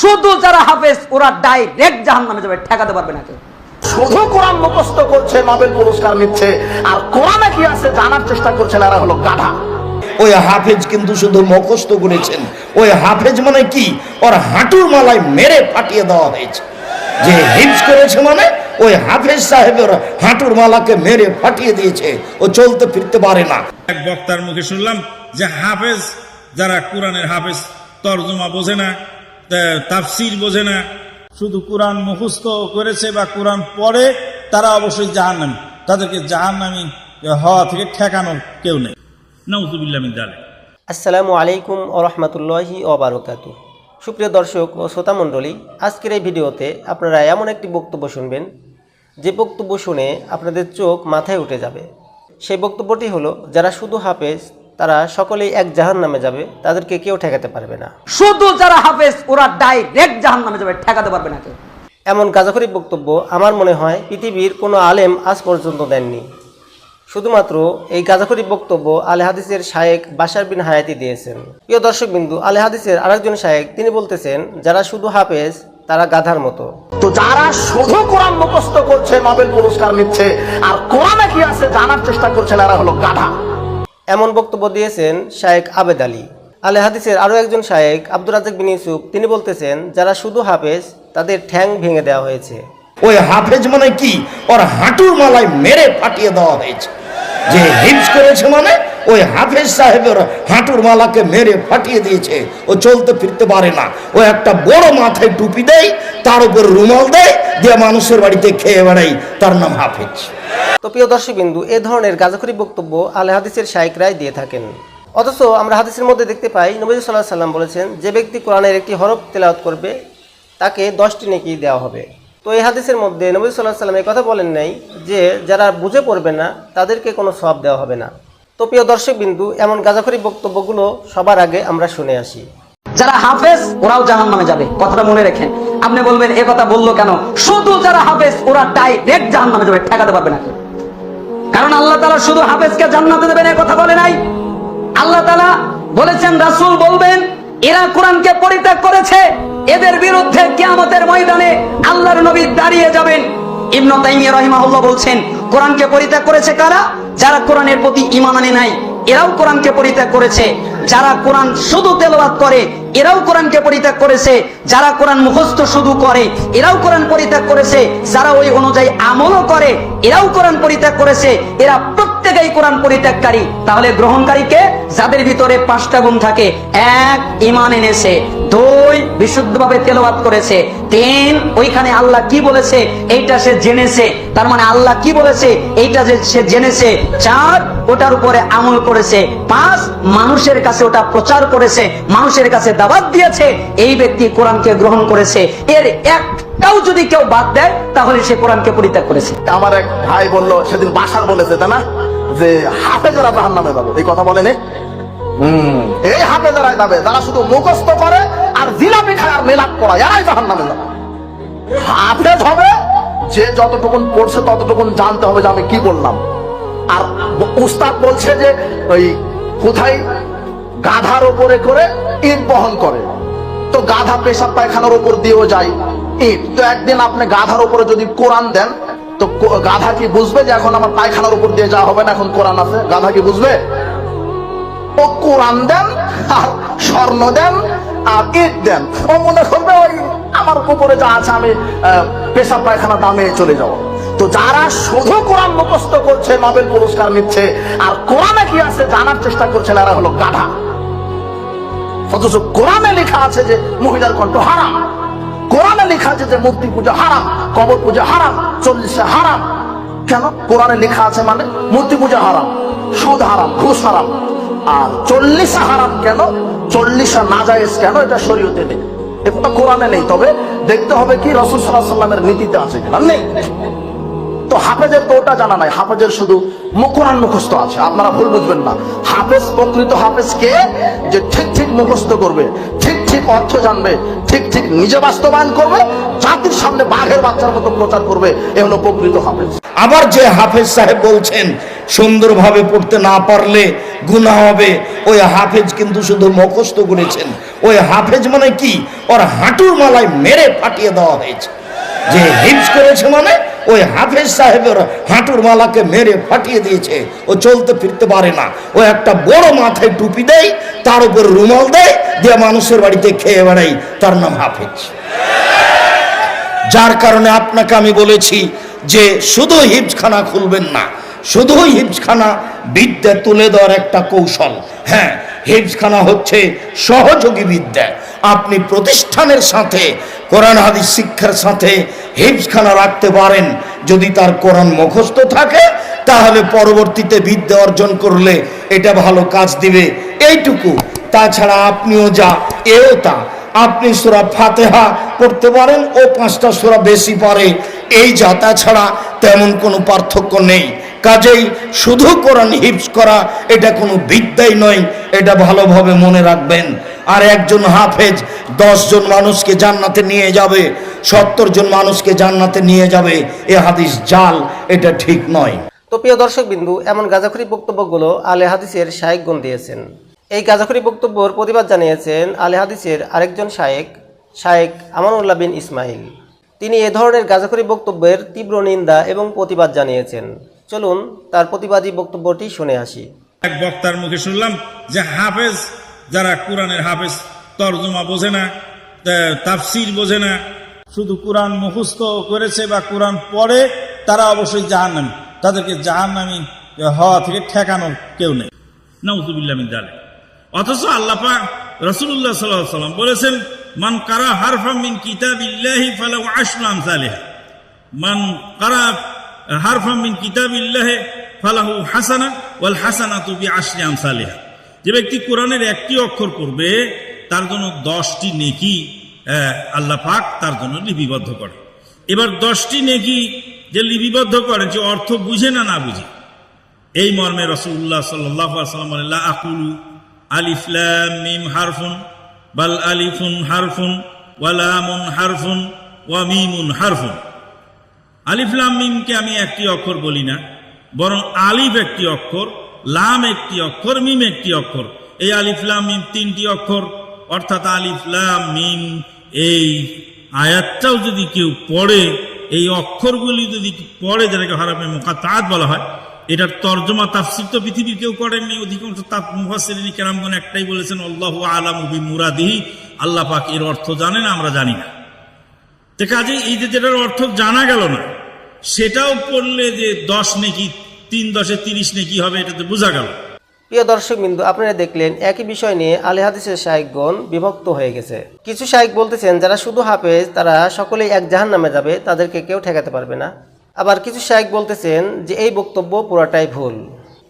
শুধু যারা হাফেজ ওরা ডাইরেক্ট জাহান নামে যাবে ঠেকাতে পারবে না কেউ। শুধু কোরআন মুখস্থ করছে নোবেল পুরস্কার নিচ্ছে আর কোরআনে কি আছে জানার চেষ্টা করছে এরা হলো গাধা। ওই হাফেজ কিন্তু শুধু মুখস্থ করেছেন। ওই হাফেজ মানে কি? ওর হাঁটুর মালায় মেরে ফাটিয়ে দেওয়া হয়েছে। যে হিপস করেছে মানে ওই হাফেজ সাহেবের হাঁটুর মালাকে মেরে ফাটিয়ে দিয়েছে। ও চলতে ফিরতে পারে না। এক বক্তার মুখে শুনলাম যে হাফেজ যারা কোরআনের হাফেজ তর্জমা বোঝে না। তাফসির বোঝে না। শুধু কোরআন মুখস্থ করেছে বা কোরআন পড়ে, তারা অবশ্যই জাহান্নামী। তাদেরকে জাহান্নামী হওয়া থেকে ঠেকানোর কেউ নেই। নৌজুবিল্লাহ মিন জালিক। আসসালামু আলাইকুম ও রহমতুল্লাহি ওবরাকাতু সুপ্রিয় দর্শক ও শ্রোতা মণ্ডলী, আজকের এই ভিডিওতে আপনারা এমন একটি বক্তব্য শুনবেন, যে বক্তব্য শুনে আপনাদের চোখ মাথায় উঠে যাবে। সেই বক্তব্যটি হলো, যারা শুধু হাফেজ তারা সকলেই এক জাহান নামে যাবে তাদেরকে কেউ ঠেকাতে পারবে না। শুধু যারা হাফেজ ওরা ডাইরেক্ট জাহান নামে যাবে ঠেকাতে পারবে না কেউ। এমন গাজাখরি বক্তব্য আমার মনে হয় পৃথিবীর কোনো আলেম আজ পর্যন্ত দেননি। শুধুমাত্র এই গাজাখরি বক্তব্য আলে হাদিসের শায়েক বাশার বিন হায়াতি দিয়েছেন। প্রিয় দর্শকবিন্দু আলে হাদিসের আরেকজন শায়েক তিনি বলতেছেন যারা শুধু হাফেজ তারা গাধার মতো। তো যারা শুধু কোরআন মুখস্থ করছে নোবেল পুরস্কার নিচ্ছে আর কোরআনে কি আছে জানার চেষ্টা করছে এরা হলো গাধা। এমন বক্তব্য দিয়েছেন শায়েক আবেদ আলী। আলে হাদিসের আরও একজন শায়েক আব্দুর রাজাক বিন ইউসুফ, তিনি বলতেছেন, যারা শুধু হাফেজ, তাদের ঠ্যাং ভেঙে দেওয়া হয়েছে। ওই হাফেজ মানে কি? ওর হাঁটুর মালায় মেরে ফাটিয়ে দেওয়া হয়েছে। যে হিপস করেছে মানে ওই হাফেজ সাহেবের হাঁটুর মালাকে মেরে ফাটিয়ে দিয়েছে। ও চলতে ফিরতে পারে না। ও একটা বড় মাথায় টুপি দেয়, তার উপর রুমাল দেয়, দিয়ে মানুষের বাড়িতে খেয়ে বেড়াই তার নাম হাফেজ। তো প্রিয় দর্শকবিন্দু, এ ধরনের গাজাখরি বক্তব্য আলে হাদিসের শাইকরাই দিয়ে থাকেন। অথচ আমরা হাদিসের মধ্যে দেখতে পাই, নবী সাল্লাহ সাল্লাম বলেছেন, যে ব্যক্তি কোরআনের একটি হরফ তেলাওয়াত করবে, তাকে দশটি নেকি দেওয়া হবে। তো এই হাদিসের মধ্যে নবী সাল্লাহ সাল্লাম এই কথা বলেন নাই যে, যারা বুঝে পড়বে না, তাদেরকে কোনো সব দেওয়া হবে না। তো প্রিয় দর্শকবিন্দু, এমন গাজাখরি বক্তব্যগুলো সবার আগে আমরা শুনে আসি। যারা হাফেজ, ওরাও জাহান নামে যাবে। কথাটা মনে রেখেন। আপনি বলবেন, এ কথা বলল কেন? শুধু যারা হাফেজ, ওরা ডাইরেক্ট জাহান নামে যাবে, ঠেকাতে পারবে না। কারণ আল্লাহ তালা শুধু হাফেজকে জান্নাতে দেবেন, এ কথা বলে নাই। আল্লাহ তালা বলেছেন, রাসূল বলবেন, এরা কোরআনকে পরিত্যাগ করেছে, এদের বিরুদ্ধে কিয়ামতের ময়দানে আল্লাহর নবী দাঁড়িয়ে যাবেন। ইবনু তাইমিয়া রাহিমাহুল্লাহ বলছেন, কোরআনকে পরিত্যাগ করেছে কারা? যারা কোরআনের প্রতি ঈমান আনে নাই, এরাও কোরআনকে পরিত্যাগ করেছে। যারা কোরআন শুধু তেলবাদ করে, এরাও কোরআনকে পরিত্যাগ করেছে। যারা কোরআন মুখস্থ শুধু করে, এরাও কোরআন পরিত্যাগ করেছে। যারা ওই অনুযায়ী আমলও করে, এরাও কোরআন পরিত্যাগ করেছে। এরা প্রত্যেকেই কোরআন পরিত্যাগকারী। তাহলে গ্রহণকারীকে যাদের ভিতরে পাঁচটা গুণ থাকে। এক ইমান এনেছে। দুই, বিশুদ্ধভাবে তেলাওয়াত করেছে। তিন, ওইখানে আল্লাহ কি বলেছে? এইটা সে জেনেছে। তার মানে আল্লাহ কি বলেছে? এইটা যে সে জেনেছে। চার, ওটার উপরে আমল করেছে। পাঁচ, মানুষের কাছে ওটা প্রচার করেছে। মানুষের কাছে দাওয়াত দিয়েছে। এই ব্যক্তি কোরআনকে গ্রহণ করেছে। এর একটাও যদি কেউ বাদ দেয় তাহলে সে কোরআনকে পরিত্যাগ করেছে। আমার এক ভাই বলল সেদিন বাসার বলেছে তাই না? যে হাফেজরা জাহান নামে যাবে। এই কথা বলেনি? এই হাফেজরাই যাবে। যারা শুধু মুখস্থ করে আর জিলাপি খায় আর মেলাপ করা এরাই জাহান নামে যাবে। হাফেজ হবে যে যতটুকুন পড়ছে ততটুকুন জানতে হবে যে আমি কি বললাম। আর উস্তাদ বলছে যে ওই কোথায় গাধার উপরে করে ইট বহন করে। তো গাধা পেশাব পায়খানার উপর দিয়েও যায়। ইট তো একদিন আপনি গাধার উপরে যদি কোরআন দেন, তো গাধা কি বুঝবে যে এখন আমার পায়খানার উপর দিয়ে যাওয়া হবে না এখন কোরআন আছে? গাধা কি বুঝবে? ও কোরআন দেন, আর স্বর্ণ দেন, আর ইট দেন। ও মনে করবে ওই আমার উপরে যা আছে আমি পেশাব পায়খানা দামে চলে যাব। তো যারা শুধু কোরআন মুখস্থ করছে, নোবেল পুরস্কার নিচ্ছে, আর কোরআনে কি আছে জানার চেষ্টা করছে এরা হলো গাধা। অথচ কোরআনে লেখা আছে যে মহিলার কণ্ঠ হারাম। কোরআনে লেখা আছে যে মূর্তি পূজা হারাম, কবর পূজা হারাম, চল্লিশে হারাম। কেন? কোরআনে লেখা আছে মানে মূর্তি পূজা হারাম, সুদ হারাম, ঘুষ হারাম। আর চল্লিশা হারাম কেন? চল্লিশা নাজায়েজ কেন? এটা শরীয়তে নেই। এটা কোরআনে নেই। তবে দেখতে হবে কি রসুল সাল্লাহ সাল্লামের নীতিতে আছে কিনা? নেই। তো হাফেজের তো ওটা জানা নাই। হাফেজের শুধু মু- কোরআন মুখস্থ আছে। আপনারা ভুল বুঝবেন না। হাফেজ প্রকৃত হাফেজ কে যে ঠিক ঠিক মুখস্থ করবে ঠিক অর্থ জানবে, ঠিক ঠিক নিজে বাস্তবায়ন করবে, জাতির সামনে বাঘের বাচ্চার মতো প্রচার করবে, এ হলো প্রকৃত হাফেজ। আবার যে হাফেজ সাহেব বলছেন, সুন্দরভাবে পড়তে না পারলে গুনাহ হবে, ওই হাফেজ কিন্তু শুধু মুখস্থ করেছেন। ওই হাফেজ মানে কি? ওর হাঁটুর মালায় মেরে ফাটিয়ে দেওয়া হয়েছে। যে হিপস করেছে মানে ওই হাফেজ সাহেবের হাঁটুর মালাকে মেরে ফাটিয়ে দিয়েছে। ও চলতে ফিরতে পারে না। ও একটা বড় মাথায় টুপি দেয়, তার উপর রুমাল দেয়, দিয়ে মানুষের বাড়িতে খেয়ে বেড়াই তার নাম হাফেজ। যার কারণে আপনাকে আমি বলেছি যে শুধু হিপসখানা খুলবেন না, শুধু হিপসখানা বিদ্যা তুলে দেওয়ার একটা কৌশল। হ্যাঁ হিপসখানা হচ্ছে সহযোগী বিদ্যা। আপনি প্রতিষ্ঠানের সাথে, কোরআন, হাদিস, শিক্ষার সাথে হিপসখানা রাখতে পারেন। যদি তার কোরআন মুখস্থ থাকে, তাহলে পরবর্তীতে বিদ্যা অর্জন করলে এটা ভালো কাজ দিবে। এইটুকু। তাছাড়া আপনিও যা, এও তা। আপনি সুরা ফাতেহা পড়তে পারেন, ও পাঁচটা সুরা বেশি পারে। এই যাতা ছাড়া তেমন কোনো পার্থক্য নেই। কাজেই শুধু কোরআন হিপস করা, এটা কোনো বিদ্যাই নয়। এটা ভালোভাবে মনে রাখবেন। আর একজন হাফেজ দশ জন মানুষকে জান্নাতে নিয়ে যাবে সত্তর জন মানুষকে জান্নাতে নিয়ে যাবে এ হাদিস জাল এটা ঠিক নয়। তো প্রিয় দর্শক বিন্দু এমন গাজাখুরি বক্তব্যগুলো আলে হাদিসের শায়েকগণ দিয়েছেন। এই গাজাখুরি বক্তব্যর প্রতিবাদ জানিয়েছেন আলে হাদিসের আরেকজন শায়েক শায়েক আমানুল্লাহ বিন ইসমাইল। তিনি এ ধরনের গাজাখুরি বক্তব্যের তীব্র নিন্দা এবং প্রতিবাদ জানিয়েছেন। চলুন তার প্রতিবাদী বক্তব্যটি শুনে আসি। এক বক্তার মুখে শুনলাম যে হাফেজ যারা কোরআনের হাফেজ তর্জমা বোঝে না তাফসির বোঝে না, শুধু কোরআন মুখস্থ করেছে বা কোরআন পড়ে, তারা অবশ্যই জাহান্নামী। তাদেরকে জাহান্নামী হওয়া থেকে ঠেকানো কেউ নেই। নাউজুবিল্লাহ মিন জালিক অথচ রাসূলুল্লাহ সাল্লাল্লাহু আলাইহি ওয়াসাল্লাম বলেছেন, মান কারা হারফাম মিন কিতাবিল্লাহি ফালাহু আশরু আমসালিহা। মান কারা হারফাম মিন কিতাবিল্লাহ ফালাহু হাসানা ওয়াল হাসানাতু বিআশরি আমসালিহা। যে ব্যক্তি কোরআনের একটি অক্ষর পড়বে, তার জন্য দশটি নেকি আল্লাহ পাক তার জন্য লিপিবদ্ধ করে। এবার দশটি নেকি যে লিপিবদ্ধ করে যে অর্থ বুঝে না না বুঝে, এই মর্মে রসুল্লাহ সাল্লাম আকুলু আলিফলাম মিম হারফুন, বাল আলিফুন হারফুন ওয়ালামুন হারফুন, ওয়া মিমুন হারফুন। আলিফলাম মিমকে আমি একটি অক্ষর বলি না, বরং আলিফ একটি অক্ষর লাম একটি অক্ষর, মিম একটি অক্ষর। এই আলিফলাম মিম তিনটি অক্ষর। অর্থাৎ আলিফলাম মিম এই আয়াতটাও যদি কেউ পড়ে, এই অক্ষরগুলি যদি পড়ে, যেটাকে হারামে মোকাতাত বলা হয়, এটার তর্জমা, তাফসির তো পৃথিবীর কেউ করেননি। অধিকাংশ তাপ মুহাসিরিন কেরামগণ একটাই বলেছেন, আল্লাহ আলাম বি মুরাদিহি আল্লাহ পাক এর অর্থ জানেন আমরা জানি না। তো কাজে এই যে যেটার অর্থ জানা গেল না, সেটাও পড়লে যে দশ নেকি তিন দশে তিরিশ নেকি হবে, এটা তো বোঝা গেল। প্রিয় দর্শক বিন্দু, আপনারা দেখলেন একই বিষয় নিয়ে আলে হাদিসের শায়েকগণ বিভক্ত হয়ে গেছে। কিছু শায়েক বলতেছেন, যারা শুধু হাফেজ, তারা সকলেই এক জাহান নামে যাবে, তাদেরকে কেউ ঠেকাতে পারবে না। আবার কিছু শায়েক বলতেছেন যে, এই বক্তব্য পুরাটাই ভুল।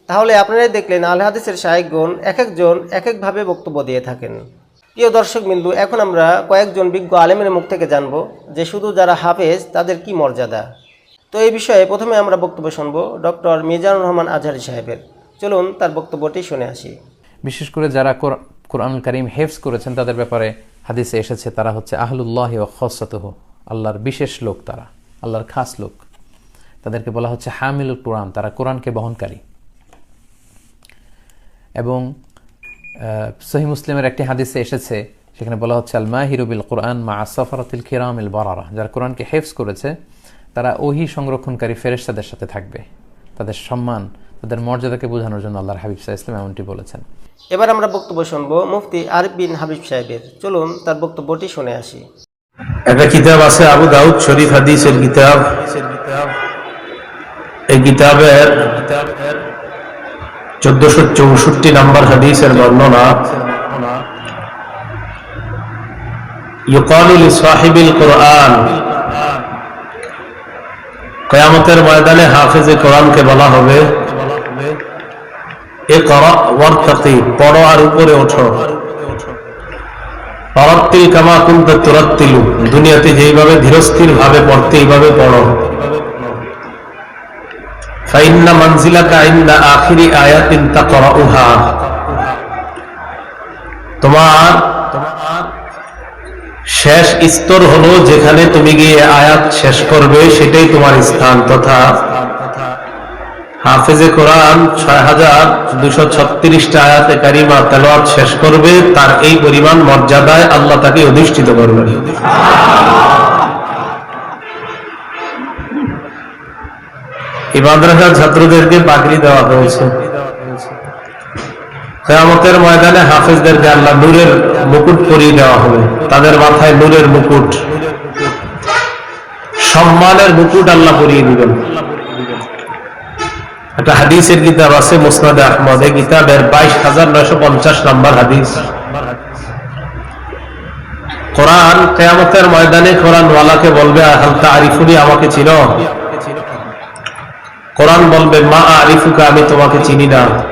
তাহলে আপনারাই দেখলেন আলে হাদিসের শায়েকগণ এক একজন এক একভাবে বক্তব্য দিয়ে থাকেন। প্রিয় দর্শক বিন্দু, এখন আমরা কয়েকজন বিজ্ঞ আলেমের মুখ থেকে জানব যে, শুধু যারা হাফেজ, তাদের কি মর্যাদা? তো এই বিষয়ে প্রথমে আমরা বক্তব্য শুনব ডক্টর মিজানুর রহমান আজহারি সাহেবের। চলুন তার বক্তব্যটি শুনে আসি। বিশেষ করে যারা কোর- কোরআন করিম হেফজ করেছেন, তাদের ব্যাপারে হাদিসে এসেছে, তারা হচ্ছে আহলুল্লাহ ও খসতহ, আল্লাহর বিশেষ লোক তারা, আল্লাহর খাস লোক। তাদেরকে বলা হচ্ছে হামিলুল কোরআন, তারা কোরআনকে বহনকারী। এবং সহি মুসলিমের একটি হাদিসে এসেছে, সেখানে বলা হচ্ছে আল মাহিরুবিল কোরআন মা আসফরাতিল কিরামিল বরারা যারা কোরআনকে হেফস করেছে তারা ওহি সংরক্ষণকারী ফেরেশতাদের সাথে থাকবে। তাদের সম্মান তাদের মর্যাদাকে বোঝানোর জন্য আল্লাহর হাবিব সাহা ইসলাম এমনটি বলেছেন। এবার আমরা বক্তব্য শুনব মুফতি আরিফ বিন হাবিব সাহেবের। চলুন তার বক্তব্যটি শুনে আসি। একটা কিতাব আছে আবু দাউদ শরীফ হাদিসের কিতাব। এই কিতাবের চোদ্দশো চৌষট্টি নম্বর হাদিসের বর্ণনা ইউকালু লিসাহিবিল কোরআন। কয়ামতের ময়দানে হাফেজে কোরআনকে বলা হবে এ কর পড়ো আর উপরে ওঠো। পরত্তিল কামা কুন্ত তুরত্তিলু, দুনিয়াতে যেইভাবে ধীরস্থির ভাবে পড়তে এইভাবে পড়ো। ফাইন্না মানজিলাকা ইন্দা আখিরি আয়াতিন তাকরাউহা। তোমার শেষ স্তর হলো যেখানে তুমি গিয়ে আয়াত শেষ করবে, সেটাই তোমার স্থান তথা হাফেজে কোরআন ছয় হাজার দুশো ছত্রিশটা আয়াতে কারিমা তেলাওয়াত শেষ করবে, তার এই পরিমাণ মর্যাদায় আল্লাহ তাকে অধিষ্ঠিত করবেন। এই ছাত্রদেরকে বাকরি দেওয়া হয়েছে। কেয়ামতের ময়দানে হাফেজদেরকে আল্লাহ নূরের মুকুট পরিয়ে দেওয়া হবে। তাদের মাথায় নূরের মুকুট। সম্মানের মুকুট আল্লাহ পরিয়ে দিবেন। একটা হাদিসের কিতাব আছে, মুসনাদ আহমদ। এই কিতাবের বাইশ হাজার নয়শো পঞ্চাশ নম্বর হাদিস। কোরআন কেয়ামতের ময়দানে কোরআন ওয়ালাকে বলবে হালতা আরিফুনি আমাকে চিনো? কোরআন বলবে, মা আরিফুকে, আমি তোমাকে চিনি না।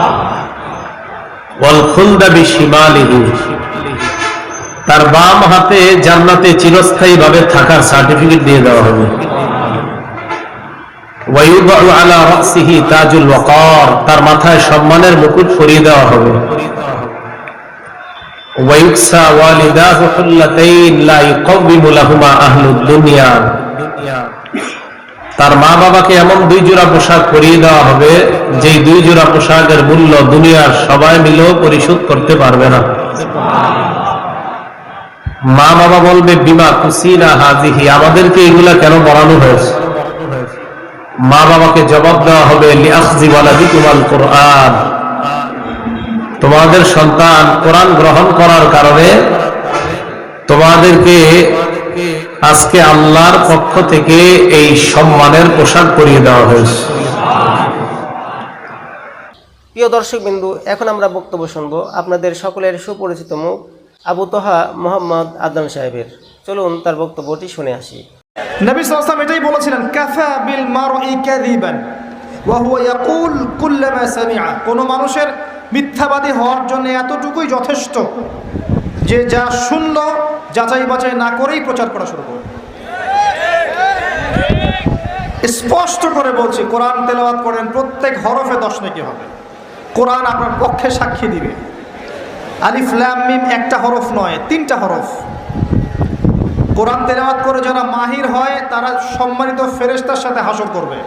তার বাম হাতে জান্নাতে চিরস্থায়ী ভাবে থাকার সার্টিফিকেট দিয়ে দেওয়া হবে। তার মাথায় সম্মানের মুকুট পরিয়ে দেওয়া হবে। তার মা বাবাকে এমন দুই জোড়া পোশাক পরিয়ে দেওয়া হবে, যেই দুই জোড়া পোশাকের মূল্য দুনিয়ার সবাই মিলেও পরিশোধ করতে পারবে না। মা বাবা বলবে, বিমা কুসিনা হাজিহি আমাদেরকে এগুলা কেন বলানো হয়েছে? মা বাবাকে জবাব দেওয়া হবে কোরআন। তোমাদের সন্তান কোরআন গ্রহণ করার কারণে তোমাদেরকে আজকে আল্লাহর পক্ষ থেকে এই সম্মানের পোশাক পরিয়ে দেওয়া হয়েছে। প্রিয় দর্শক বিন্দু এখন আমরা বক্তব্য শুনব আপনাদের সকলের সুপরিচিত মুখ আবু তোহা মোহাম্মদ আদনান সাহেবের। চলুন তার বক্তব্যটি শুনে আসি। নবী সাল্লাম এটাই বলেছিলেন কাফা বিল মারই কাযিবান ওয়া হুয়া ইয়াকুল কুল্লামা সামিআ। কোন মানুষের মিথ্যাবাদী হওয়ার জন্য এতটুকুই যথেষ্ট যে যা শুনল যাচাই বাছাই না করেই প্রচার করা শুরু করবে স্পষ্ট করে বলছি, কোরআন তেলাওয়াত করেন প্রত্যেক হরফে দশ নাকি হবে। কোরআন আপনার পক্ষে সাক্ষী দিবে। আলিফ মিম একটা হরফ নয়, তিনটা হরফ। কোরআন তেলাওয়াত করে যারা মাহির হয়, তারা সম্মানিত ফেরেস্তার সাথে হাসর করবে।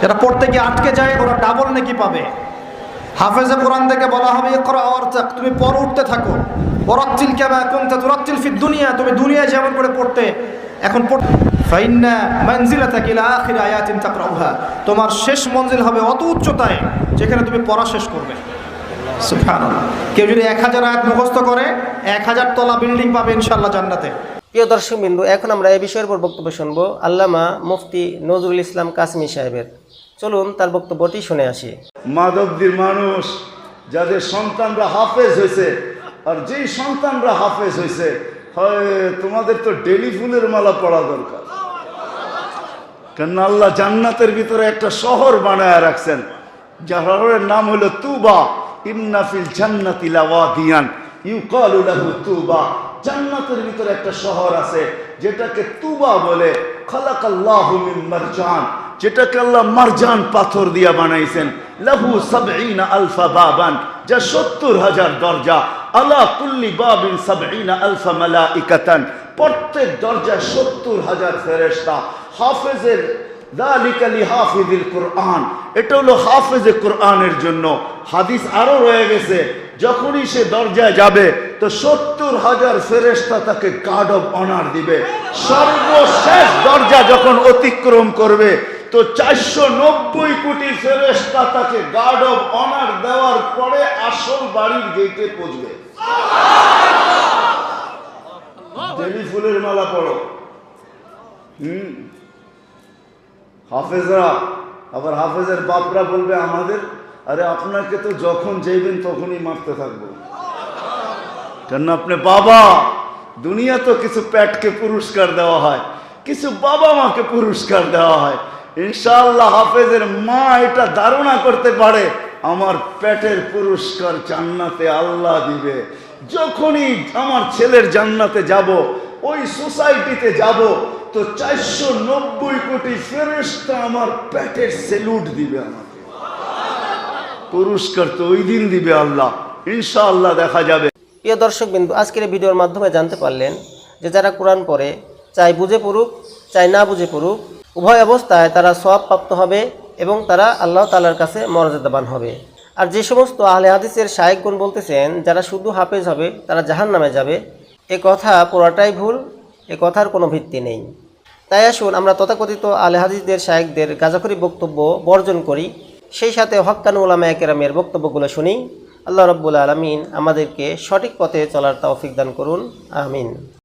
যারা পড়তে গিয়ে আটকে যায়, ওরা ডাবল নাকি পাবে। হাফেজে কোরআন থেকে বলা হবে, ইকরা ওয়ারতাক তুমি পর উঠতে থাকো। ওরাত্তিল কামা কুনতা তুরাত্তিল ফিদ দুনিয়া তুমি দুনিয়ায় যেমন করে পড়তে এখন ফাইন্না মানজিলাতাক ইলা আখির আয়াতিন তাকরাউহা। তোমার শেষ মঞ্জিল হবে অত উচ্চতায় যেখানে তুমি পড়া শেষ করবে। সুবহানাল্লাহ। কেউ যদি এক হাজার আয়াত মুখস্থ করে এক হাজার তলা বিল্ডিং পাবে ইনশাআল্লাহ জান্নাতে। প্রিয় দর্শক বিন্দু এখন আমরা এই বিষয়ের উপর বক্তব্য শুনব আল্লামা মুফতি নজরুল ইসলাম কাসমি সাহেবের। চলুন তার বক্তব্যটি শুনে আসি। মাধবদীর মানুষ যাদের সন্তানরা হাফেজ হয়েছে আর যেই সন্তানরা হাফেজ হয়েছে হয়, তোমাদের তো ডেলি ফুলের মালা পড়া দরকার। কেন আল্লাহ জান্নাতের ভিতরে একটা শহর বানায় রাখছেন শহরের নাম হলো তুবা। ইন্নাফিল জান্নাতি লাওয়াদিয়ান, ইউকালু লাহু তুবা। জান্নাতের ভিতরে একটা শহর আছে, যেটাকে তুবা বলে। খালাকাল্লাহু মিন মারজান, যেটাকে আল্লাহ মারজান পাথর দিয়া বানাইছেন। লাহু সাবঈনা আলফা বাবান, যা সত্তর হাজার দরজা। আলা কুল্লি বাবিন সাবঈনা আলফা মালাইকাতান। প্রত্যেক দরজায় সত্তর হাজার ফেরেশতা হাফেজের দালিকা লিহাফিজিল কোরআন। এটা হলো হাফেজে কোরআনের জন্য। হাদিস আরও রয়ে গেছে, যখনই সে দরজায় যাবে, তো সত্তর হাজার ফেরেশতা তাকে গার্ড অফ অনার দিবে। সর্বশেষ দরজা যখন অতিক্রম করবে তো চারশো নব্বই কোটি ফেরেশতা তাকে গার্ড অফ অনার দেওয়ার পরে আসল বাড়ির গেটে পৌঁছবে। দেবী ফুলের মালা পড়ো হুম। হাফেজরা আবার হাফেজের বাপরা বলবে আমাদের আরে আপনাকে তো যখন যাইবেন তখনই মারতে থাকব। কেন আপনি বাবা দুনিয়া তো কিছু প্যাটকে পুরস্কার দেওয়া হয় কিছু বাবা মাকে পুরস্কার দেওয়া হয়। ইনশাআল্লাহ হাফেজের মা এটা ধারণা করতে পারে, আমার পেটের পুরস্কার জান্নাতে আল্লাহ দিবে। যখনই আমার ছেলের জান্নাতে যাব, ওই সোসাইটিতে যাব, তো চারশো নব্বই কোটি ফেরেস্তা আমার পেটের সেলুট দিবে আমাকে। পুরস্কার তো ওই দিন দিবে আল্লাহ, ইনশাআল্লাহ দেখা যাবে। প্রিয় দর্শক বিন্দু, আজকের এই ভিডিওর মাধ্যমে জানতে পারলেন যে যারা কোরআন পড়ে, চাই বুঝে পড়ুক, চাই না বুঝে পড়ুক উভয় অবস্থায় তারা সব প্রাপ্ত হবে এবং তারা আল্লাহ তালার কাছে মর্যাদাবান হবে। আর যে সমস্ত আহলে হাদিসের শায়েকগুণ বলতেছেন, যারা শুধু হাফেজ হবে, তারা জাহান নামে যাবে। এ কথা পুরাটাই ভুল, এ কথার কোনো ভিত্তি নেই। তাই আসুন আমরা তথাকথিত আলে হাদিসদের শায়েকদের গাজাখরি বক্তব্য বর্জন করি। সেই সাথে হক্কানু ওলামা কেরামের বক্তব্যগুলো শুনি। আল্লাহ রব্বুল আলমিন আমাদেরকে সঠিক পথে চলার তৌফিক দান করুন। আমিন।